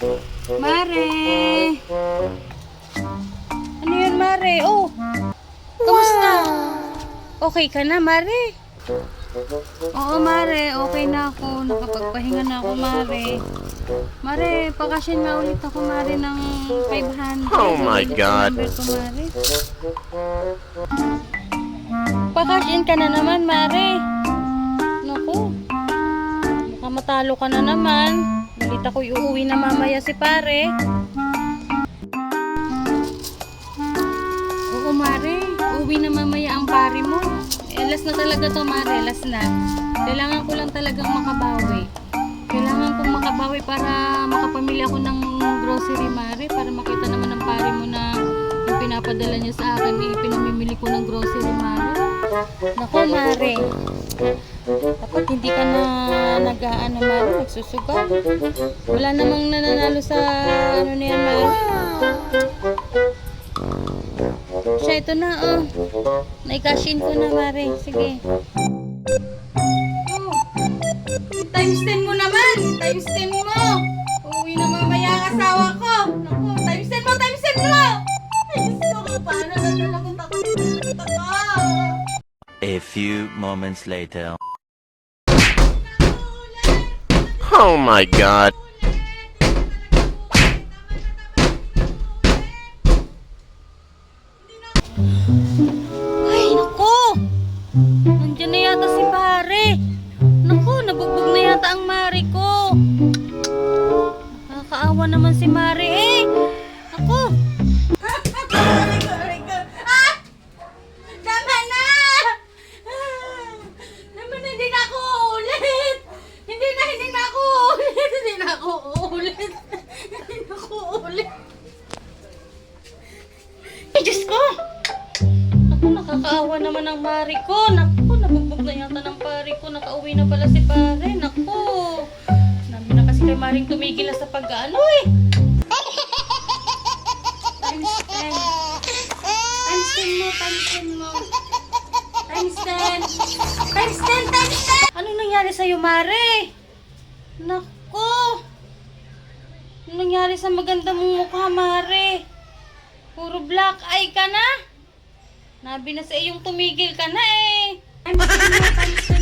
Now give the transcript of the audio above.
Mare! Ano yun, Mare? Oh! Kamusta? Okay ka na, Mare? Oo, Mare. Okay na ako. Nakapagpahinga na ako, Mare. Mare, pakasyon nga ulit ako, Mare, ng 500. Oh my God. ko, Mare. Pakasyon ka na naman, Mare. Baka matalo ka na naman. Balita ko uuwi na mamaya si pare. Oo, Mare. Uuwi na mamaya ang pare mo. Eh, last na talaga to, Mare. Last na. Kailangan ko lang talagang makabawi. Kailangan kong makabawi para makapamili ako ng grocery, Mare. Para makita naman ng pare mo na yung pinapadala niya sa akin, eh, pinamimili ko ng grocery, Mare. Naku, Mare. Dapat hindi ka na nag-ano, Mare, nagsusugal. Wala namang nananalo sa ano na yan, Mare. Siya, ito na, oh. Naikashin ko na, Mare. Sige. Oh. Times 10 mo naman! Times 10 mo! Uwi na mamaya ang asawa ko! Naku, times 10 mo! Times 10 mo! Ay, gusto paano na talagang takot ako! A few moments later. Oh my god. Ay, naku! Nandiyan na yata si pare. Naku, nabugbog na yata ang mari ko. Nakakaawa naman si Mari eh. Naku! Nakakaawa naman ang mari ko. Naku, nabugbog na yata ng pari ko. Nakauwi na pala si pare. Naku. Nabi na kasi kay maring tumigil na sa pag-ano eh. Times 10. Times 10 mo, 10 mo. Times 10. Times 10, times 10! Anong nangyari sa'yo, Mare? Naku. Anong nangyari sa maganda mong mukha, Mare? Puro black eye ka na? Nabi na sa iyong tumigil ka na eh. Times 10